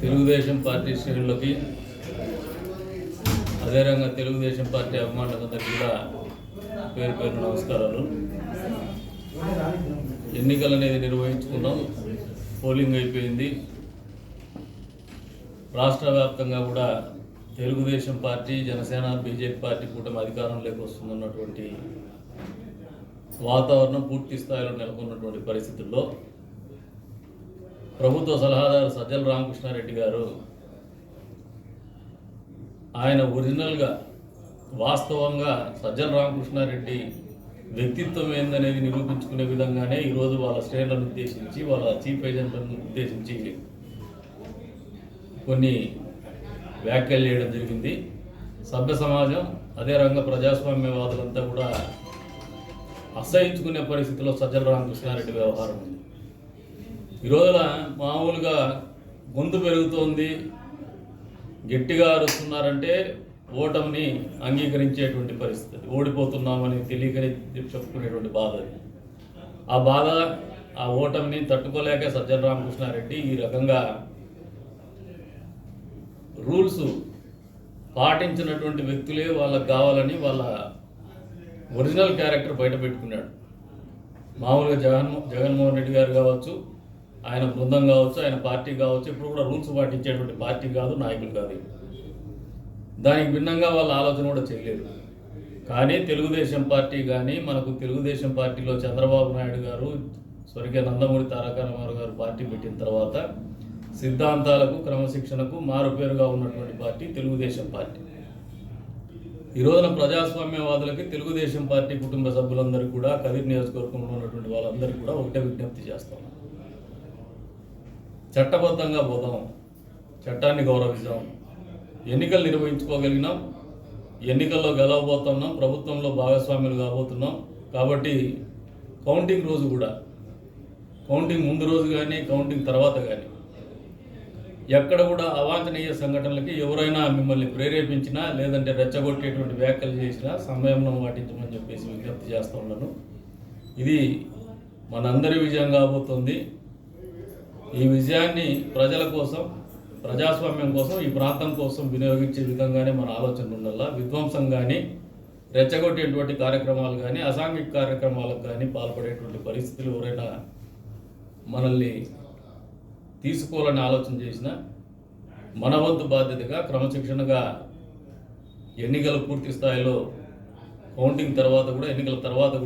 Telugu Desam party శ్రేణులకి అదేవిధంగా Telugu Desam party అభిమానులందరికీ కూడా పేరు పేరు నమస్కారాలు. ఎన్నికలు అనేది నిర్వహించుకున్నాం పోలింగ్ అయిపోయింది. రాష్ట్ర వ్యాప్తంగా కూడా Telugu Desam party Janasena BJP party కూటమి అధికారంలోకి వస్తుందన్నటువంటి వాతావరణం పూర్తి స్థాయిలో నెలకొన్నటువంటి పరిస్థితుల్లో ప్రభుత్వ సలహాదారు సజ్జల రామకృష్ణారెడ్డి గారు ఆయన ఒరిజినల్గా వాస్తవంగా సజ్జల రామకృష్ణారెడ్డి వ్యక్తిత్వం ఏందనేది నిరూపించుకునే విధంగానే ఈరోజు వాళ్ళ శ్రేణులను ఉద్దేశించి వాళ్ళ చీఫ్ ఏజెంట్లను ఉద్దేశించి కొన్ని వ్యాఖ్యలు చేయడం జరిగింది. సభ్య సమాజం అదే రంగ ప్రజాస్వామ్యవాదులంతా కూడా అసహించుకునే పరిస్థితిలో సజ్జల రామకృష్ణారెడ్డి వ్యవహారం ఉంది. ఈ మామూలుగా గొంతు పెరుగుతోంది. గట్టిగా అరుస్తున్నారంటే ఓటమిని అంగీకరించేటువంటి పరిస్థితి. ఓడిపోతున్నామని తెలియకని చెప్పుకునేటువంటి బాధ అది. ఆ బాధ ఆ ఓటమిని తట్టుకోలేక సజ్జన రామకృష్ణారెడ్డి ఈ రకంగా రూల్స్ పాటించినటువంటి వ్యక్తులే వాళ్ళకి కావాలని వాళ్ళ ఒరిజినల్ క్యారెక్టర్ బయట పెట్టుకున్నాడు. మామూలుగా జగన్ జగన్మోహన్ రెడ్డి గారు కావచ్చు ఆయన బృందం కావచ్చు ఆయన పార్టీ కావచ్చు ఇప్పుడు కూడా రూల్స్ పాటించేటువంటి పార్టీ కాదు నాయకులు కాదు దానికి భిన్నంగా వాళ్ళ ఆలోచన కూడా చేయలేదు. కానీ తెలుగుదేశం పార్టీ కానీ మనకు తెలుగుదేశం పార్టీలో చంద్రబాబు నాయుడు గారు స్వర్గీయ నందమూరి తారక రామారావు గారు పార్టీ పెట్టిన తర్వాత సిద్ధాంతాలకు క్రమశిక్షణకు మారుపేరుగా ఉన్నటువంటి పార్టీ తెలుగుదేశం పార్టీ. ఈ రోజున ప్రజాస్వామ్యవాదులకి తెలుగుదేశం పార్టీ కుటుంబ సభ్యులందరికీ కూడా కదిరి నియోజకవర్గంలో ఉన్నటువంటి వాళ్ళందరికీ కూడా ఒకటే విజ్ఞప్తి చేస్తాం చట్టబద్ధంగా పోదాం చట్టాన్ని గౌరవిద్దాం ఎన్నికలు నిర్వహించుకోగలిగినాం ఎన్నికల్లో గెలవబోతున్నాం ప్రభుత్వంలో భాగస్వాములు కాబోతున్నాం. కాబట్టి కౌంటింగ్ రోజు కూడా కౌంటింగ్ ముందు రోజు కానీ కౌంటింగ్ తర్వాత కానీ ఎక్కడ కూడా అవాంఛనీయ సంఘటనలకి ఎవరైనా మిమ్మల్ని ప్రేరేపించినా లేదంటే రెచ్చగొట్టేటువంటి వ్యాఖ్యలు చేసినా సమయంలో పాటించమని చెప్పేసి విజ్ఞప్తి చేస్తూ ఉన్నాను. ఇది మనందరి విజయం కాబోతుంది. ఈ విజయాన్ని ప్రజల కోసం ప్రజాస్వామ్యం కోసం ఈ ప్రాంతం కోసం వినియోగించే విధంగానే మన ఆలోచన ఉండాలా? విధ్వంసం కానీ రెచ్చగొట్టేటువంటి కార్యక్రమాలు కానీ అసాంఘిక కార్యక్రమాలకు కానీ పాల్పడేటువంటి పరిస్థితులు ఎవరైనా మనల్ని తీసుకోవాలని ఆలోచన చేసిన మన వంతు బాధ్యతగా క్రమశిక్షణగా ఎన్నికలు పూర్తి స్థాయిలో కౌంటింగ్ తర్వాత కూడా ఎన్నికల తర్వాత కూడా